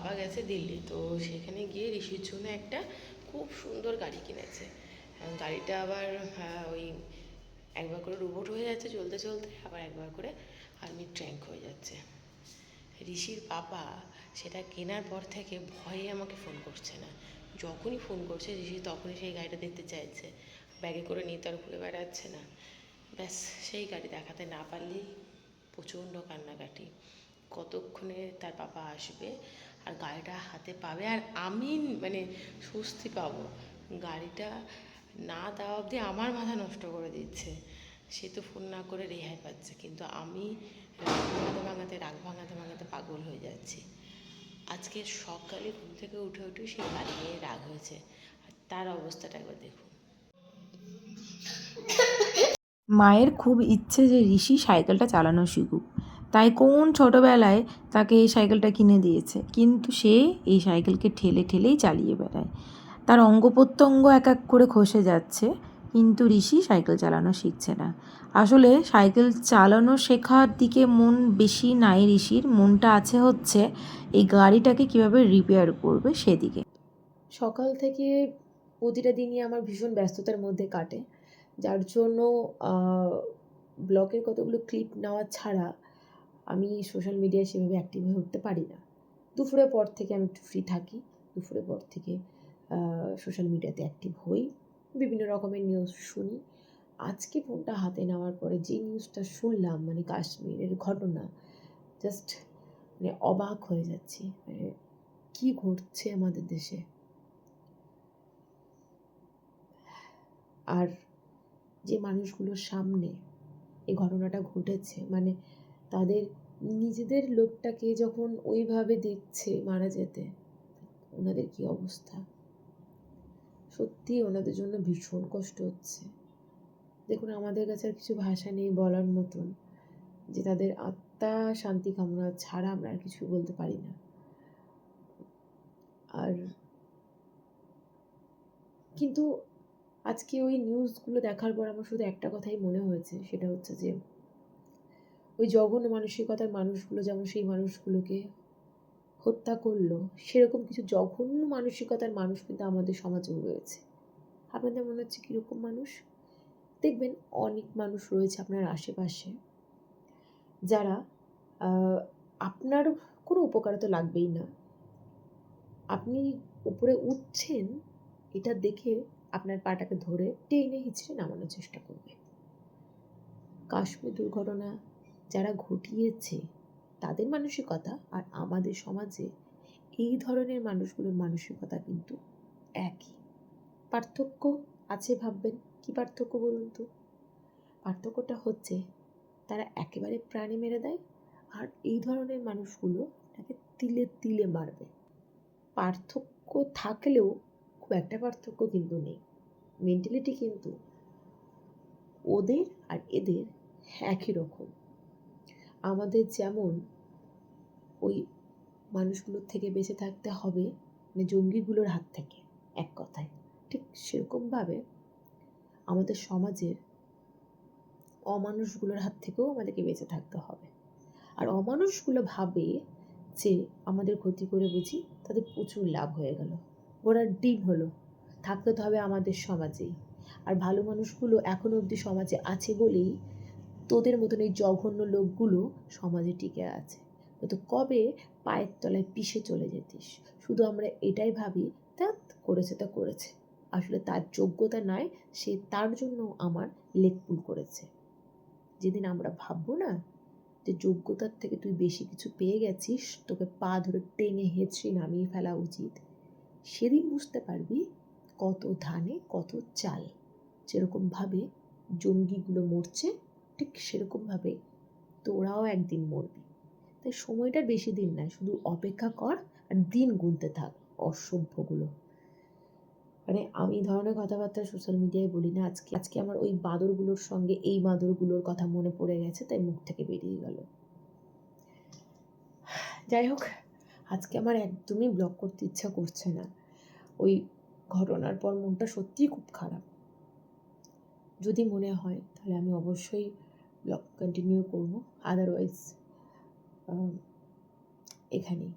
বাবা গেছে দিল্লি, তো সেখানে গিয়ে ঋষির জন্য একটা খুব সুন্দর গাড়ি কিনেছে। গাড়িটা আবার ওই একবার করে রোবট হয়ে যাচ্ছে চলতে চলতে, আবার একবার করে আর্মি ট্র্যাঙ্ক হয়ে যাচ্ছে। ঋষির পাপা সেটা কেনার পর থেকে ভয়ে আমাকে ফোন করছে না। যখনই ফোন করছে, ঋষি তখনই সেই গাড়িটা দেখতে চাইছে। ব্যাগে করে নিয়ে তো আর ঘুরে বেড়াচ্ছে না। ব্যাস, সেই গাড়ি দেখাতে না পারলেই প্রচণ্ড কান্নাকাটি। কতক্ষণে তার পাপা আসবে আর গাড়িটা হাতে পাবে। আর আমি মানে স্বস্তি পাবো। গাড়িটা না দেওয়া অবধি আমার মাথা নষ্ট করে দিচ্ছে। সে তো ফোন না করে রেহাই পাচ্ছে। কিন্তু আমি রাগ ভাঙাতে ভাঙাতে, রাগ ভাঙাতে ভাঙাতে পাগল হয়ে যাচ্ছি। আজকে সকালে ঘুম থেকে উঠে উঠে সে গাড়ি নিয়ে রাগ হয়েছে। তার অবস্থাটা একবার দেখুন। মায়ের খুব ইচ্ছে যে ঋষি সাইকেলটা চালানো শিখুক। তাই কোন ছোটোবেলায় তাকে এই সাইকেলটা কিনে দিয়েছে? কিন্তু সে এই সাইকেলকে ঠেলে ঠেলেই চালিয়ে বেড়ায়। তার অঙ্গ প্রত্যঙ্গ এক এক করে খসে যাচ্ছে, কিন্তু ঋষি সাইকেল চালানো শিখছে না। আসলে সাইকেল চালানো শেখার দিকে মন বেশি নাই ঋষির, মনটা আছে হচ্ছে এই গাড়িটাকে কীভাবে রিপেয়ার করবে সেদিকে। সকাল থেকে প্রতিটা দিনই আমার ভীষণ ব্যস্ততার মধ্যে কাটে। যার জন্য ব্লগের কতগুলো ক্লিপ নেওয়া ছাড়া আমি সোশ্যাল মিডিয়ায় সেভাবে অ্যাক্টিভ হয়ে উঠতে পারি না। দুপুরের পর থেকে আমি একটু ফ্রি থাকি। দুপুরের পর থেকে সোশ্যাল মিডিয়াতে অ্যাক্টিভ হই। বিভিন্ন রকমের নিউজ শুনি। আজকে ফোনটা হাতে নেওয়ার পরে যে নিউজটা শুনলাম মানে কাশ্মীরের ঘটনা জাস্ট মানে অবাক হয়ে যাচ্ছি। মানে কী ঘটছে আমাদের দেশে? আর যে মানুষগুলোর সামনে এই ঘটনাটা ঘটেছে মানে তাদের নিজেদের লোকটাকে যখন ওইভাবে দেখছে মারা যেতে, ওনাদের কি অবস্থা? সত্যি ওনাদের জন্য ভীষণ কষ্ট হচ্ছে। দেখুন, আমাদের কাছে আর কিছু ভাষা নেই বলার মতন, যে তাদের আত্মা শান্তি কামনা ছাড়া আমরা আর কিছু বলতে পারি না। আর কিন্তু আজকে ওই নিউজগুলো দেখার পর আমার শুধু একটা কথাই মনে হয়েছে, সেটা হচ্ছে যে ওই জঘন্য মানসিকতার মানুষগুলো যেমন সেই মানুষগুলোকে হত্যা করল, সেরকম কিছু জঘন্য মানসিকতার মানুষ কিন্তু আমাদের সমাজেও রয়েছে। আপনাদের মনে হচ্ছে কীরকম মানুষ? দেখবেন অনেক মানুষ রয়েছে আপনার আশেপাশে যারা আপনার কোনো উপকার তো লাগবেই না। আপনি উপরে উঠছেন, এটা দেখে আপনার পাটাকে ধরে টেনে হিচড়ে নামানোর চেষ্টা করবে কাশ্মীর দুর্ঘটনা যারা ঘটিয়েছে তাদের মানসিকতা আর আমাদের সমাজে এই ধরনের মানুষগুলোর মানসিকতা কিন্তু একই। পার্থক্য আছে ভাববেন? কি পার্থক্য বলুন তো? পার্থক্যটা হচ্ছে তারা একেবারে প্রাণী মেরে দেয় আর এই ধরনের মানুষগুলো তাকে তিলে তিলে মারবে। পার্থক্য থাকলেও খুব একটা পার্থক্য কিন্তু নেই। মেন্টালিটি কিন্তু ওদের আর এদের একই রকম। আমাদের যেমন ওই মানুষগুলোর থেকে বেঁচে থাকতে হবে মানে জঙ্গিগুলোর হাত থেকে, এক কথায়। ঠিক সেরকমভাবে আমাদের সমাজের অমানুষগুলোর হাত থেকেও আমাদেরকে বেঁচে থাকতে হবে। আর অমানুষগুলো ভাবে যে আমাদের ক্ষতি করে বুঝি, তাদের প্রচুর লাভ হয়ে গেল। ওরা ডিম হলো, থাকতে তো হবে আমাদের সমাজেই। আর ভালো মানুষগুলো এখনও অবধি সমাজে আছে বলেই তোদের মতন এই জঘন্য লোকগুলো সমাজে টিকে আছে। তো কবে পায়ের তলায় পিষে চলে যেতিস? শুধু আমরা এটাই ভাবি তা করেছে তা করেছে। আসলে তার যোগ্যতা নাই সে তার জন্য আমার লেকপুল করেছে। যেদিন আমরা ভাববো না যে যোগ্যতার থেকে তুই বেশি কিছু পেয়ে গেছিস, তোকে পা ধরে টেনে হেঁচড়ে নামিয়ে ফেলা উচিত, সেদিন বুঝতে পারবি কত ধানে, কত চাল। যেরকমভাবে জঙ্গিগুলো মরছে ঠিক সেরকমভাবে তোরাও একদিন মরবি। তাই সময়টার বেশি দিন নাই শুধু অপেক্ষা কর আর দিন গুনতে থাক অসভ্যগুলো। মানে আমি ধরনের কথাবার্তা সোশ্যাল মিডিয়ায় বলি না, আজকে আজকে আমার ওই বাঁদরগুলোর সঙ্গে এই বাঁদরগুলোর কথা মনে পড়ে গেছে, তাই মুখ থেকে বেরিয়ে গেল। যাই হোক, আজকে আমার একদমই ব্লগ করতে ইচ্ছা করছে না। ওই ঘটনার পর মনটা সত্যিই খুব খারাপ। যদি মনে হয়, তাহলে আমি অবশ্যই ব্লগ কন্টিনিউ করব। আদারওয়াইজ এখানেই।